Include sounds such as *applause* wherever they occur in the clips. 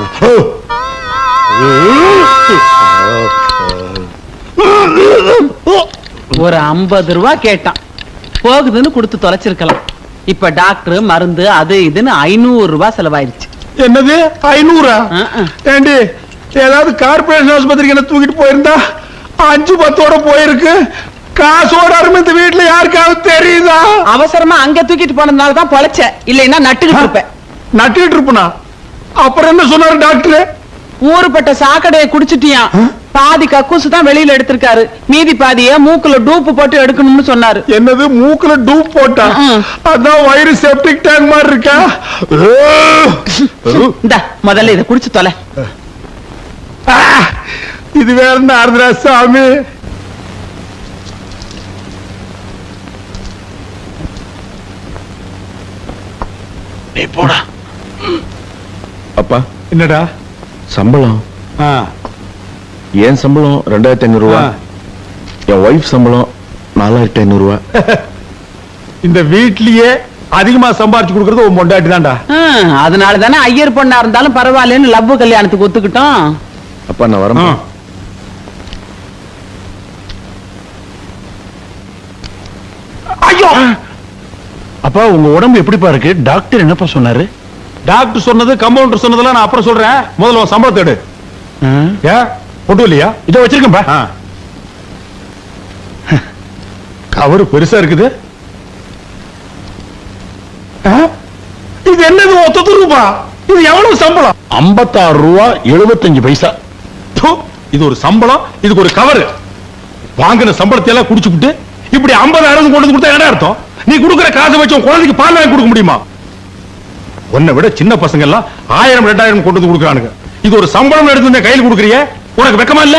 *laughs* ஒரு ஐம்பது ரூபா கேட்டான். போகுதுன்னு கொடுத்து தொலைச்சிருக்கலாம். இப்ப டாக்டர் மருந்து அது இதுன்னு ஐநூறு ரூபாய் செலவாயிருச்சு. என்னது? ஐநூறா. ஏண்டி ஏதாவது கார்பரேஷன் ஆஸ்பத்திரிக்கு என்ன தூக்கிட்டு போயிருந்தா? அஞ்சு பத்தோட போயிருக்கு. காசோட அருமை இந்த வீட்டுல யாருக்காவது தெரியுதா? அவசரமா அங்க தூக்கிட்டு போனதுனால தான் பொழைச்ச இல்லைன்னா நட்டுக்கிட்டு இருப்பேன். நட்டுக்கிட்டு இருப்பனா? அப்புறம் என்ன சொன்னாரு டாக்டர்? ஊருப்பட்ட சாக்கடையை குடிச்சிட்டியான் பாதி கக்கூசு தான் வெளியில எடுத்திருக்காரு. மீதி பாதிய மூக்குல டூப்பு போட்டு எடுக்கணும்னு சொன்னாரு. என்னது மூக்குல டூப் போட்டா. அதான் வயிறு செப்டிக் டேங்க் மாதிரி இருக்கா? இந்த முதல்ல இதை குடிச்சு தொலை. ஆ, இது வேற ஆறுதுரா சாமி? போடா. அப்பா. என்னடா? சம்பளம். ஆ, என் சம்பளம்? ரெண்டாயிரத்தி ஐநூறு ரூபா ஆ. என் ஒய்ஃப் சம்பளம் நாலாயிரத்தி ஐநூறு ரூபா *laughs* இந்த வீட்லயே அதிகமா சம்பாரிச்சு கொடுக்கறது உன் பொண்டாட்டி தான்டா. அதனால தானே ஐயர் பொண்ணா இருந்தாலும் பரவாயில்லன்னு லவ் கல்யாணத்துக்கு ஒத்துக்கிட்டோம். அப்பா நான் வரேன் ஐயோ! அப்பா உங்க உடம்பு எப்படிப்பா இருக்கு? டாக்டர் என்னப்பா சொன்னாரு? டாக்டர் சொன்னது கம்பவுண்டர் சொன்னதெல்லாம் நான் அப்புறம் சொல்றேன். முதல்ல உன் சம்பளத்தை எடு. ஏன்? கொண்டு இல்லையா இதோ வச்சிருக்கேன்பா கவரு பெருசா இருக்குது? இது என்னது ஒத்த ரூபா? இது எவ்வளவு சம்பளம்? ஐம்பத்தாறு ரூபா எழுபத்தஞ்சு பைசா. இது ஒரு சம்பளம் இதுக்கு ஒரு கவர். வாங்கின சம்பளத்தை எல்லாம் குடிச்சுப்புட்டு இப்படி 50000 கொண்டு கொடுத்தா என்ன அர்த்தம்? நீ கொடுக்குற காசை வச்சு குழந்தைக்கு பால் வாங்கி கொடுக்க முடியுமா? உன்னை விட சின்ன பசங்க எல்லாம் ஆயிரம் ரெண்டாயிரம் கொண்டு வந்து கொடுக்குறானுங்க. இது ஒரு சம்பளம் எடுத்து கையில் கொடுக்குறிய? உனக்கு வெக்கமா இல்ல?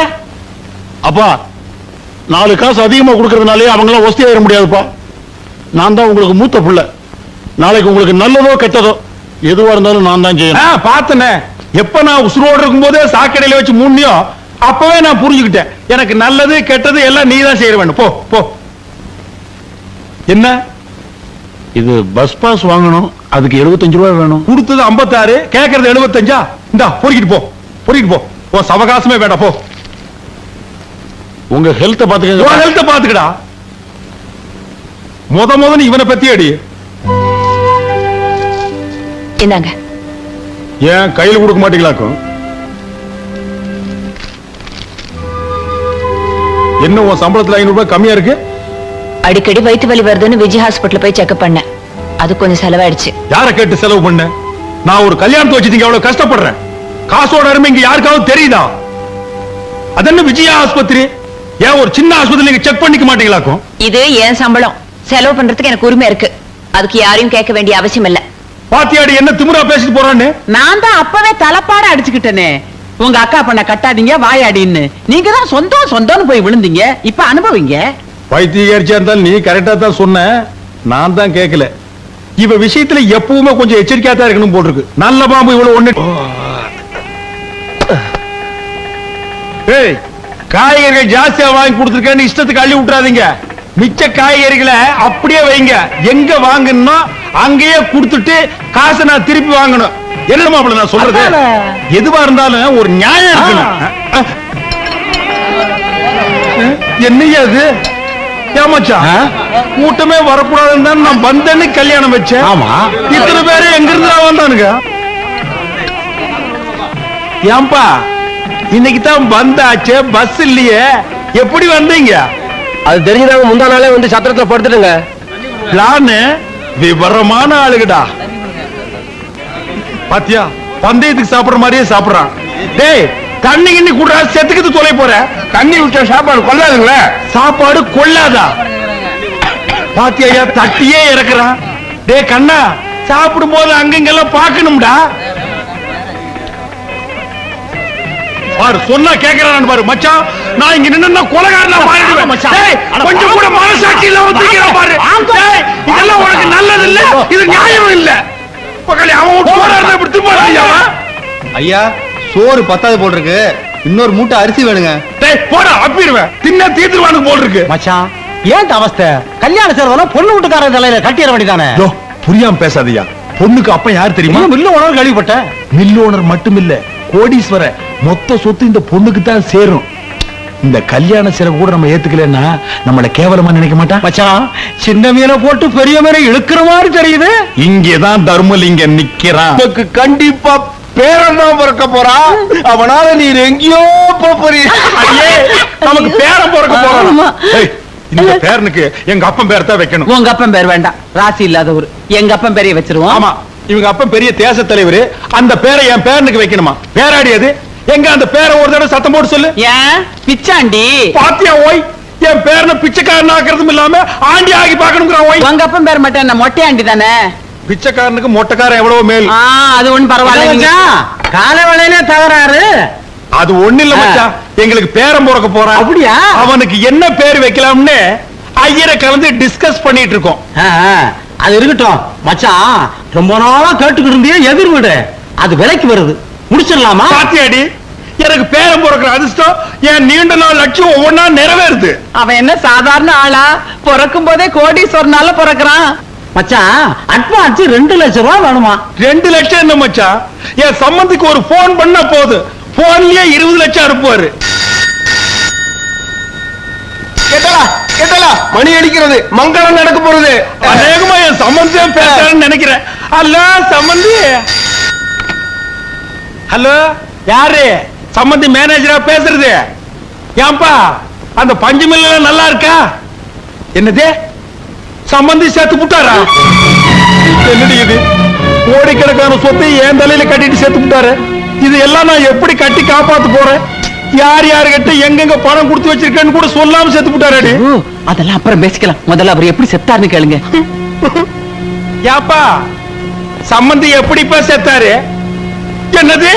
அப்பா நாலு காசு அதிகமா கொடுக்கறதுனாலே அவங்களாம் ஒஸ்தி ஆயிட முடியாதுப்பா. நான் தான் உங்களுக்கு மூத்த புள்ள. நாளைக்கு உங்களுக்கு நல்லதோ கெட்டதோ எதுவா இருந்தாலும் நான் தான் செய்யணும். பார்த்தனே. எப்ப நான் உசுரோடு இருக்கும் போதே சாக்கடையில வச்சு மூணியோ அப்பவே நான் புரிஞ்சுக்கிட்டேன். எனக்கு நல்லது கெட்டது எல்லாம் நீ தான் செய்ய வேண்டும். போ போ. என்ன? இது பஸ் பாஸ் வாங்கணும். அதுக்கு 75 ரூபாய் வேணும். கொடுத்தது 56 கேக்குறது 75 இந்தா பொறுக்கிட்டு போ. பொறுக்கிட்டு போ. உன் சவகாசமே வேண்டாம் போ. உங்க ஹெல்த்த உன் பாத்துக்கங்க ஹெல்த்த பாத்துக்கடா. முத முத நீ இவனை பத்தி அடி. இந்தாங்க. ஏன் கையில கொடுக்க மாட்டீங்களாக்கும்? என்ன உன் சம்பளத்துல ஐநூறு ரூபாய் கம்மியா இருக்கு? அடிக்கடி வயிற்று வலி வருதுன்னு விஜய் ஹாஸ்பிட்டல் போய் செக்அப் பண்ணேன். அது கொஞ்சம் செலவாயிடுச்சு. யார கேட்டு செலவு பண்ண? நான் ஒரு கல்யாணத்தை வச்சுட்டீங்க எவ்வளவு கஷ்டப்படுறேன். காசோட அருமை இங்க யாருக்காவது தெரியுதா? அதென்ன விஜயா ஆஸ்பத்திரி? ஏன் ஒரு சின்ன ஆஸ்பத்திரி நீங்க செக் பண்ணிக்க மாட்டீங்களாக்கும்? இது என் சம்பளம். செலவு பண்றதுக்கு எனக்கு உரிமை இருக்கு. அதுக்கு யாரையும் கேட்க வேண்டிய அவசியம் இல்ல. பாத்தியாடி என்ன திமிரா பேசிட்டு போறான்னு? நான் தான் அப்பவே தலைப்பாட அடிச்சுக்கிட்டேனே. உங்க அக்கா பண்ண கட்டாதீங்க வாயாடின்னு. நீங்க தான் சொந்தம் சொந்தம்னு போய் விழுந்தீங்க. இப்ப அனுபவிங்க. பைத்தியக்காரிச்சா இருந்தாலும் நீ கரெக்டா தான் சொன்ன. நான் தான் கேட்கல இவ விஷயத்துல எப்பவுமே கொஞ்சம் எச்சரிக்கையா தான் இருக்கணும் போட்டிருக்கு நல்ல பாம்பு இவ்வளவு ஒண்ணு ஏய் காய்கறிகள் ஜாஸ்தியா வாங்கி கொடுத்துருக்கேன்னு இஷ்டத்துக்கு அள்ளி விட்டுறாதீங்க. மிச்ச காய்கறிகளை அப்படியே வைங்க. எங்க வாங்கணும் அங்கேயே கொடுத்துட்டு காசை நான் திருப்பி வாங்கணும். என்ன மாப்பிள்ள நான் சொல்றது. எதுவா இருந்தாலும் ஒரு நியாயம் இருக்கணும். என்னையா அது கூட்டமே வரக்கூடாதுன்னு தான் நான் வந்தேன்னு கல்யாணம் வச்சேன். ஆமா. இத்தனை பேரு எங்க இருந்து வந்தானுங்க? ஏன்பா இன்னைக்கு தான் வந்தாச்சே பஸ் இல்லையே. எப்படி வந்தீங்க? அது தெரிஞ்சுதாங்க முந்தா நாளே வந்து சத்திரத்துல படுத்துட்டுங்க. பிளானு விவரமான ஆளுகடா. பாத்தியா பந்தயத்துக்கு சாப்பிடுற மாதிரியே சாப்பிடுறான். டேய் தண்ணி கிண்ணி குடுறா செத்துக்கிட்டு தொலை போற. தண்ணி விட்ட சாப்பாடு கொள்ளாதுங்களே? சாப்பாடு கொள்ளாதா? பாத்தியா தட்டியே இறக்குறான். டேய் கண்ணா சாப்பிடும் போது அங்கங்கெல்லாம் பார்க்கணும்டா. பாரு சொன்னா கேக்குறான் பாரு மச்சான். நான் இங்க நின்னா கொலகாரனா மாறிடுவேன். டேய், கொஞ்சம் கூட மனசாட்சி இல்லாம தூக்கிறான் பாரு. இதெல்லாம் உனக்கு நல்லது இல்ல இது நியாயம் இல்ல. பக்கத்துல அவன் போறாரு இப்படி திரும்ப ஐயா சோறு பத்தாவது போட்டிருக்கு. இன்னொரு மூட்டை அரிசி வேணுங்க. டேய் போடா அப்பிடுவேன். தின்ன தீத்துருவானுக்கு போல் இருக்கு மச்சான் ஏன் அவஸ்தை? கல்யாண செலவெல்லாம் பொண்ணு வீட்டுக்கார தலையில கட்டிட வேண்டியதானே? யோ, புரியாம பேசாதய்யா பொண்ணுக்கு அப்ப யார் தெரியுமா? இல்ல உணவு கேள்விப்பட்டேன். மில் ஓனர் மட்டும் இல்ல கோடீஸ்வர மொத்த சொத்து இந்த பொண்ணுக்கு தான் சேரும். இந்த கல்யாண செலவு கூட நம்ம ஏத்துக்கலன்னா நம்மள கேவலமா நினைக்க மாட்டான் மச்சான் சின்ன மீனை போட்டு பெரிய மீனை இழுக்கிற மாதிரி தெரியுது. இங்கதான் தர்மலிங்கம் நிக்கிறான். கண்டிப்பா பேரன் தான் பிறக்க போறா. அவனால நீர் எங்கேயோ போறீ ஐயே, நமக்கு பேரன் பிறக்க. ஏய், இந்த பேரனுக்கு எங்க அப்பன் பேர் தான் வைக்கணும். உங்க அப்பன் பேர் வேண்டாம். ராசி இல்லாதவர். எங்க அப்பன் பேரைய வச்சிருவோம். ஆமா. இவங்க அப்பன் பெரிய தேச தலைவர். அந்த பேரை என் பேரனுக்கு வைக்கணுமா? பேராடி அது. எங்க அந்த பேரை ஒரு தடவை சத்தம் போட்டு சொல்லு. ஏன்? பிச்சாண்டி. பாத்தியா ஓய்? என் பேரனை பிச்சைக்காரன் ஆக்குறதும் இல்லாம ஆண்டி ஆகி பாக்கணுங்கிறான் ஓய். உங்க அப்பன் பேர் மட்டும் என்ன மொட்டையாண்டி தானே? பிச்சைக்காரனுக்கு மொட்டைக்காரன் எவ்வளவு மேல். ஆ, அது ஒண்ணும் பரவாயில்ல கால வேலையில தகராறு அது ஒண்ணு இல்ல. மச்சான் எங்களுக்கு பேரன் பிறக்க போறான் அப்படியா? அவனுக்கு என்ன பேர் வைக்கலாம்னு ஐயரை கலந்து டிஸ்கஸ் பண்ணிட்டு இருக்கோம். அது இருக்கட்டும். மச்சான் ரொம்ப நாளா கேட்டுக்கிட்டு இருந்தியே எதிர் வீடு. அது விலைக்கு வருது. முடிச்சிடலாமா? பாத்தியாடி எனக்கு பேரன் பிறக்கிற அதிர்ஷ்டம் என் நீண்ட நாள் லட்சியம் ஒவ்வொன்னா நிறைவேறுது. அவன் என்ன சாதாரண ஆளா? பிறக்கும் போதே கோடீஸ்வரனால பிறக்கிறான். மச்சான் அட்வான்ஸ் ரெண்டு லட்சம் ரூபாய் வேணுமா? ரெண்டு லட்சம் என்ன மச்சான்? என் சம்பந்திக்கு ஒரு போன் பண்ணா போது. போன்லயே இருபது லட்சம் அனுப்புவாரு. கேட்டலா கேட்டலா மணி அடிக்கிறது. மங்களம் நடக்க போறது. அநேகமா என் சம்பந்தியம் பேசுறேன்னு நினைக்கிறேன். அல்ல சம்பந்தி. ஹலோ? யாரு? சம்பந்தி மேனேஜரா பேசுறது. ஏன்பா அந்த பஞ்சு மில்ல நல்லா இருக்கா? என்னது? சம்பந்தி சேர்த்து புட்டாரா? என்னடி இது? கோடிக்கணக்கான சொத்தை என் தலையில கட்டிட்டு சேர்த்து புட்டாரு. இது எல்லாம் நான் எப்படி கட்டி காப்பாத்து போறேன்? யார் யாருகிட்ட எங்கெங்க பணம் கொடுத்து வச்சிருக்கேன்னு கூட சொல்லாம சேர்த்து புட்டாரடி. ஓ, அதெல்லாம் அப்புறம் பேசிக்கலாம். முதல்ல அவர் எப்படி செத்தாருன்னு கேளுங்க. யாப்பா சம்பந்தி எப்படிப்பா செத்தாரு? என்னது?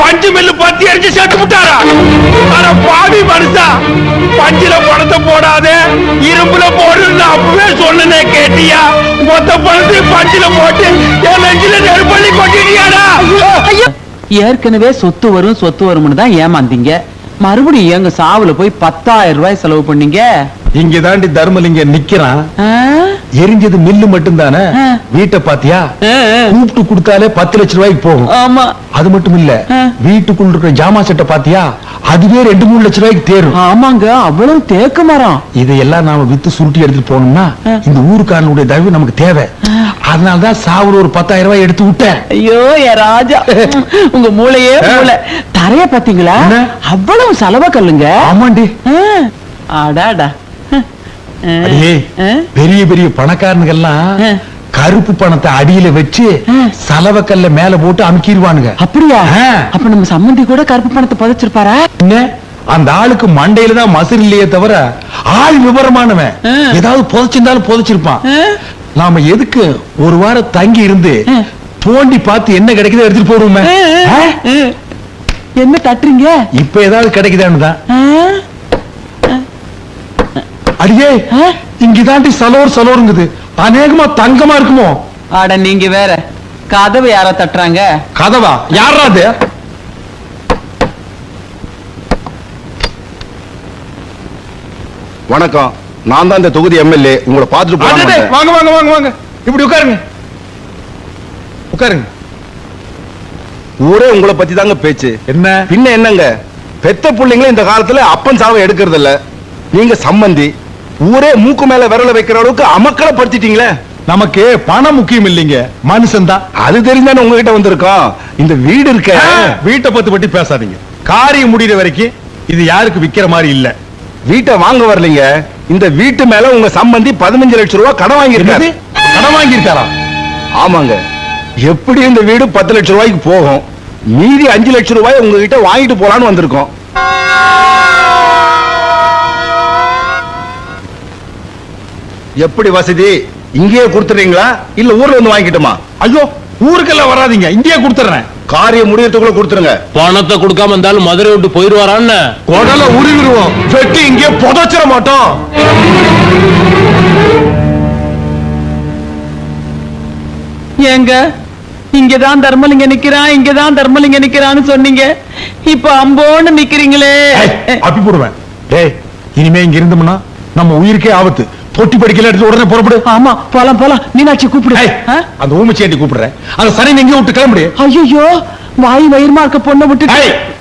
பஞ்சு மில்லு பத்தி அடிச்சு செத்து விட்டாரா? அட பாவி மனுஷா பஞ்சுல பணத்தை போடாதே இரும்புல போடுன்னு அப்பவே சொன்னனே கேட்டியா? மொத்த பணத்தை பஞ்சுல போட்டு என் நெஞ்சில நெருப்பள்ளி கொட்டிட்டியாடா? ஏற்கனவே சொத்து வரும் சொத்து வரும்னு தான் ஏமாந்தீங்க. மறுபடியும் எங்க சாவுல போய் பத்தாயிரம் ரூபாய் செலவு பண்ணீங்க. இங்க தாண்டி தர்மலிங்கம் நிக்கிறான்? எரிஞ்சது மில்லு மட்டும் தானே. வீட்டை பாத்தியா. கூப்பிட்டு கொடுத்தாலே பத்து லட்சம் ரூபாய்க்கு போகும். ஆமா. அது மட்டும் இல்ல. வீட்டுக்குள்ள இருக்கிற ஜாமா செட்டை பாத்தியா? அதுவே ரெண்டு மூணு லட்சம் ரூபாய்க்கு தேரும். ஆமாங்க அவ்வளவு தேக்கு மரம். இதையெல்லாம் நாம வித்து சுருட்டி எடுத்துட்டு போனோம்னா. இந்த ஊருக்காரனுடைய தயவு நமக்கு தேவை. அதனாலதான் சாவுல ஒரு பத்தாயிரம் ரூபாய் எடுத்து விட்டேன். ஐயோ ராஜா. உங்க மூளையே. மூளை. தரைய பாத்தீங்களா? அவ்வளவு செலவ கல்லுங்க. ஆமாண்டி. ஆ. பெரிய பெரிய பணக்காரனுங்கெல்லாம் ஆ. கருப்பு பணத்தை அடியில வச்சு ஆ. சலவக்கல்ல மேல போட்டு அமுக்கிடுவானுங்க அப்படியா. அப்ப நம்ம சம்மந்தி கூட கருப்பு பணத்தை புதைச்சிருப்பாரா என்ன அந்த ஆளுக்கு மண்டையில தான் மசில் இல்லையே தவிர ஆள் விவரமானவன். ஏதாவது புதைச்சிருந்தாலும் புதைச்சிருப்பான்? நாம எதுக்கு ஒரு வாரம் தங்கி இருந்து. தோண்டி பார்த்து என்ன கிடைக்குதோ எடுத்துட்டு போடுவோமே. என்ன தட்டுறீங்க இப்ப ஏதாவது கிடைக்குதான்னு தான்? அடியே? இங்கதாண்டி சலோர் சலோருங்குது. அநேகமா தங்கமா இருக்குமோ? அட நீங்க வேற. கதவு யாரோ தட்டுறாங்க. கதவா? யாரா அது? வணக்கம். நான் தான் இந்த தொகுதி எம்எல்ஏ. உங்களை பார்த்துட்டு போறேன் வாங்க வாங்க வாங்க வாங்க. இப்படி உட்காருங்க. உட்காருங்க. ஊரே உங்களை பத்தி தாங்க பேச்சு. என்ன? பின்ன என்னங்க? பெத்த பிள்ளைங்களும் இந்த காலத்துல அப்பன் சாவை எடுக்கிறது இல்ல நீங்க சம்மந்தி. ஊரே மூக்கு மேல விரல வைக்கிற அளவுக்கு அமக்களை படுத்திட்டீங்களே நமக்கு பணம் முக்கியம் இல்லைங்க மனுஷன் தான். அது தெரிஞ்சானே உங்ககிட்ட வந்திருக்கோம் இந்த வீடு இருக்க. வீட்டை பத்தி பத்தி பேசாதீங்க. காரியம் முடியிற வரைக்கும் இது யாருக்கு விக்கிற மாதிரி இல்ல. வீட்டை வாங்க வரலீங்க. இந்த வீட்டு மேல உங்க சம்பந்தி பதினஞ்சு லட்சம் ரூபாய் கடன் வாங்கியிருக்காரு? கடன் வாங்கியிருக்காரா? ஆமாங்க. எப்படி இந்த வீடு பத்து லட்சம் ரூபாய்க்கு போகும். மீதி அஞ்சு லட்சம் ரூபாய் உங்ககிட்ட வாங்கிட்டு போலான்னு வந்திருக்கோம். எப்படி வசதி? இங்கேயே கொடுத்துறீங்களா இல்ல ஊர்ல வந்து வாங்கிக்கிட்டுமா? ஐயோ ஊருக்கெல்லாம் வராதீங்க. இங்கேயே கொடுத்துறேன் காரியம் முடியறதுக்குள்ள கொடுத்துருங்க. பணத்தை கொடுக்காம இருந்தாலும் மதுரை விட்டு போயிருவாரான்னு உடல உருவிடுவோம். வெட்டி இங்கே புதைச்சிட மாட்டோம். ஏங்க இங்கதான் தர்மலிங்க நிக்கிறான் இங்கதான் தர்மலிங்க நிக்கிறான்னு சொன்னீங்க. இப்ப அம்போன்னு நிக்கிறீங்களே. அப்பி போடுவேன் டேய் இனிமே இங்க இருந்தோம்னா நம்ம உயிருக்கே ஆபத்து. தொட்டி படிக்கல எடுத்து உடனே புறப்படு. ஆமா போலாம் போலாம். மீனாட்சி கூப்பிடு. அந்த ஊமச்சேட்டி கூப்பிடுறேன் அந்த சனி எங்கேயும் விட்டு கிளம்புடி. ஐயோ வாய் வயிறுமா இருக்க பொண்ணை விட்டு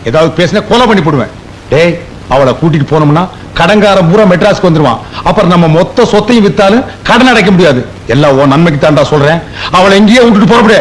ஏதாவது பேசினா கொலை பண்ணி போடுவேன். டேய் அவளை கூட்டிட்டு போனோம்னா கடன்காரன் பூரா மெட்ராஸ்க்கு வந்துருவான். அப்புறம் நம்ம மொத்த சொத்தையும் வித்தாலும் கடன் அடைக்க முடியாது. எல்லாம் உன் நன்மைக்கு தான்டா சொல்றேன். அவளை எங்கேயே விட்டுட்டு புறப்படு.